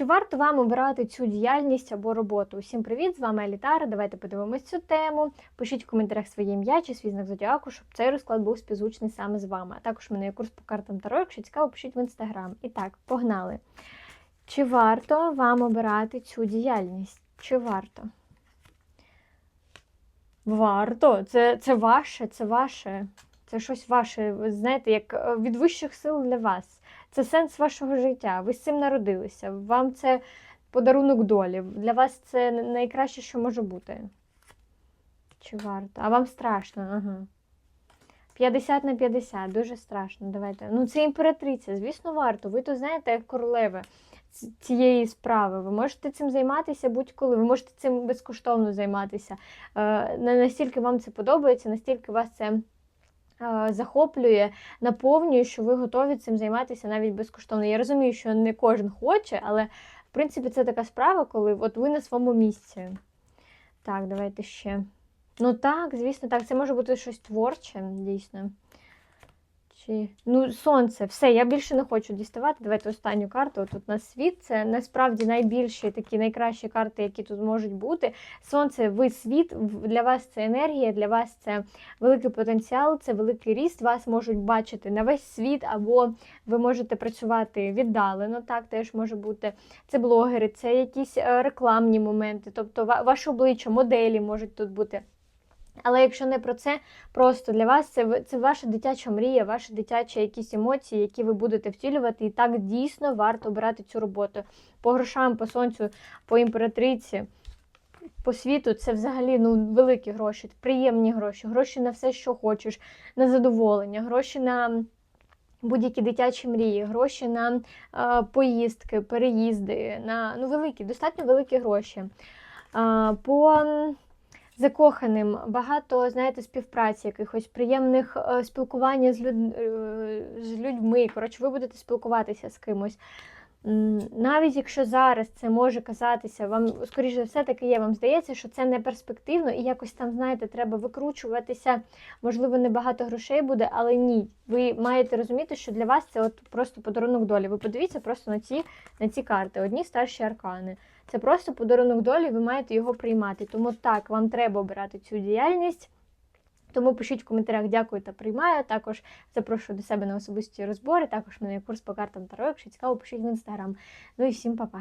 Чи варто вам обирати цю діяльність або роботу? Усім привіт! З вами Елітара. Давайте подивимось цю тему. Пишіть в коментарях своє ім'я чи свій знак зодіаку, щоб цей розклад був співзвучний саме з вами. А також в мене є курс по картам Таро. Якщо цікаво, пишіть в інстаграм. І так, погнали. Чи варто вам обирати цю діяльність? Чи варто? Варто. Це, це ваше, це ваше. Це щось ваше, знаєте, як е, від вищих сил для вас. Це сенс вашого життя. Ви з цим народилися. Вам це подарунок долі. Для вас це найкраще, що може бути. Чи варто? А вам страшно, ага. 50 на 50, дуже страшно. Давайте. Ну, це імператриця, звісно, варто. Ви то знаєте, як королеви цієї справи. Ви можете цим займатися будь-коли. Ви можете цим безкоштовно займатися. Е, Настільки вам це подобається, настільки вас це захоплює, наповнює, що ви готові цим займатися навіть безкоштовно. Я розумію, що не кожен хоче, але в принципі це така справа, коли от ви на своєму місці. Так, давайте ще. Ну так, звісно, так. Це може бути щось творче, дійсно. Чи... Ну, сонце, все, я більше не хочу діставати. Давайте останню карту. Тут на світ. Це насправді найбільші такі найкращі карти, які тут можуть бути. Сонце, ви світ, для вас це енергія, для вас це великий потенціал, це великий ріст. Вас можуть бачити на весь світ, або ви можете працювати віддалено. Так теж може бути. Це блогери, це якісь е, рекламні моменти, тобто ваше обличчя, моделі можуть тут бути. Але якщо не про це, просто для вас це, це ваша дитяча мрія, ваші дитячі якісь емоції, які ви будете втілювати. І так дійсно варто обирати цю роботу. По грошам, по сонцю, по імператриці, по світу це взагалі ну, великі гроші, приємні гроші, гроші на все, що хочеш, на задоволення, гроші на будь-які дитячі мрії, гроші на е, поїздки, переїзди, на ну, великі, достатньо великі гроші. А, по закоханим багато, знаєте, співпраці, якихось приємних е, спілкування з, люд... е, з людьми. Коротше, ви будете спілкуватися з кимось. Навіть якщо зараз це може казатися, вам, скоріше все, таки є, вам здається, що це не перспективно і якось там, знаєте, треба викручуватися. Можливо, небагато грошей буде, але ні. Ви маєте розуміти, що для вас це от просто подарунок долі. Ви подивіться просто на ці, на ці карти, одні старші аркани. Це просто подарунок долі, ви маєте його приймати. Тому так, вам треба обирати цю діяльність. Тому пишіть в коментарях дякую та приймаю. Також запрошую до себе на особисті розбори. Також в мене є курс по картам Таро. Якщо цікаво, пишіть в інстаграм. Ну і всім па-па.